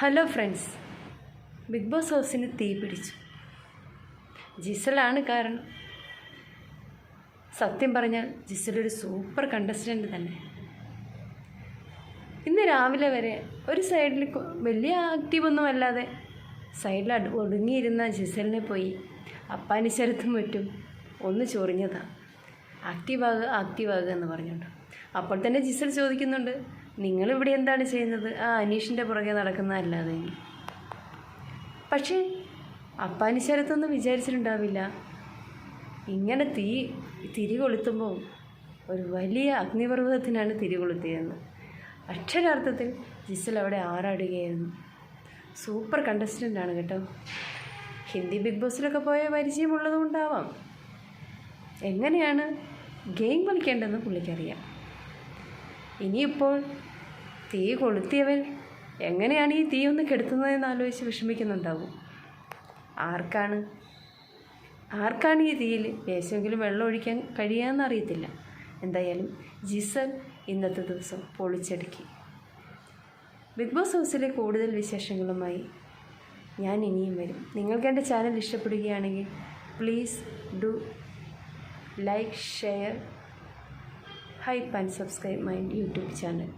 Hello friends big boss ഹൗസിന് തീ പിടിച്ചു. ജിസലാണ് കാരണം. സത്യം പറഞ്ഞാൽ ജിസലൊരു സൂപ്പർ കണ്ടസ്റ്റന്റ് തന്നെ. ഇന്ന് രാവിലെ വരെ ഒരു സൈഡിൽ വലിയ ആക്റ്റീവൊന്നും അല്ലാതെ സൈഡിൽ ഒടുങ്ങിയിരുന്ന ജിസലിനെ പോയി അപ്പാനിശരത്തും മറ്റും ഒന്ന് ചൊറിഞ്ഞതാണ് ആക്റ്റീവാകുക ആക്റ്റീവാകുക എന്ന് പറഞ്ഞുകൊണ്ട്. അപ്പോൾ തന്നെ ജിസൽ ചോദിക്കുന്നുണ്ട് നിങ്ങളിവിടെ എന്താണ് ചെയ്യുന്നത്? ആ അനീഷിന്റെ പുറകെ നടക്കുന്നതല്ലാതെ പക്ഷേ അപ്പാനിശരത്തൊന്നും വിചാരിച്ചിട്ടുണ്ടാവില്ല. ഇങ്ങനെ തീ തിരി കൊളുത്തുമ്പോൾ ഒരു വലിയ അഗ്നിപർവതത്തിനാണ് തിരി കൊളുത്തിയതെന്ന്. അക്ഷരാർത്ഥത്തിൽ ജിസൽ അവിടെ ആറാടുകയായിരുന്നു. സൂപ്പർ കണ്ടസ്റ്റന്റ് ആണ് കേട്ടോ. ഹിന്ദി ബിഗ് ബോസിലൊക്കെ പോയ പരിചയമുള്ളതുകൊണ്ടാവാം. എങ്ങനെയാണ് ഗെയിം കളിക്കേണ്ടതെന്ന് പുള്ളിക്കറിയാം. ഇനിയിപ്പോൾ തീ കൊളുത്തിയവൻ എങ്ങനെയാണ് ഈ തീ ഒന്ന് കെടുത്തുന്നതെന്ന് ആലോചിച്ച് വിഷമിക്കുന്നുണ്ടാവും. ആർക്കാണ്? ആർക്കാണ് ഈ തീയിൽ ലേശമെങ്കിലും വെള്ളം ഒഴിക്കാൻ കഴിയാമെന്ന് അറിയത്തില്ല. എന്തായാലും ജിസൽ ഇന്നത്തെ ദിവസം പൊളിച്ചടുക്കി. ബിഗ് ബോസ് ഹൗസിലെ കൂടുതൽ വിശേഷങ്ങളുമായി ഞാൻ ഇനിയും വരും. നിങ്ങൾക്ക് എന്റെ ചാനൽ ഇഷ്ടപ്പെടുകയാണെങ്കിൽ please do like share hype and subscribe my YouTube channel